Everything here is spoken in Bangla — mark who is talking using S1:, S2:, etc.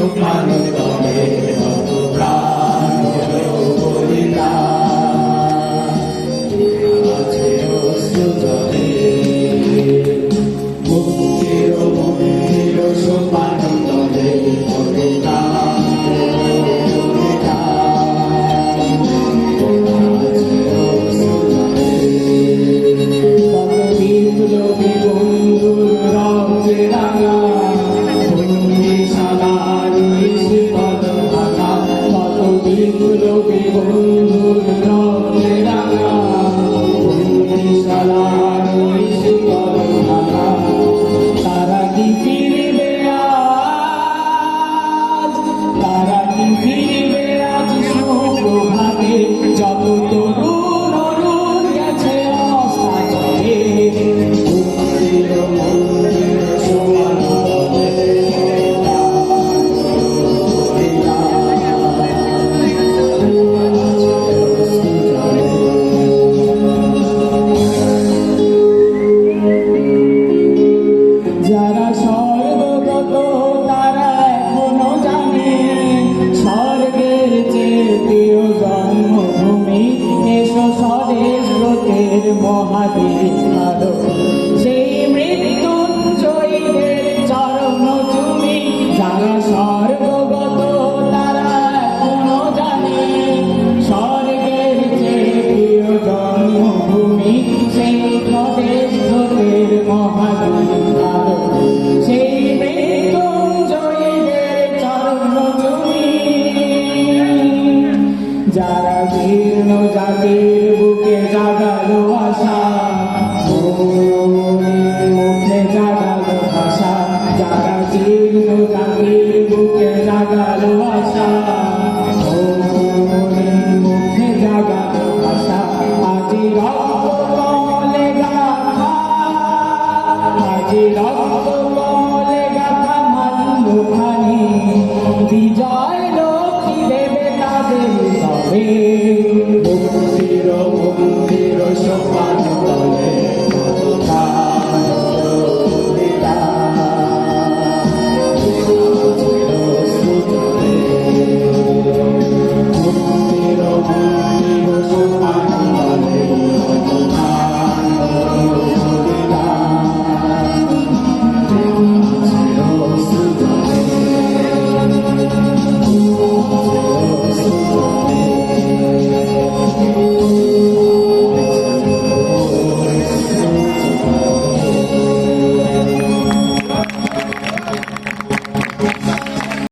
S1: শুকানি তবে যত প্রাণ হলো বলিদান আছে অশ্রু জলে মুক্তির মন্দির শুকানি তবে যত প্রাণ Yeah. comigo não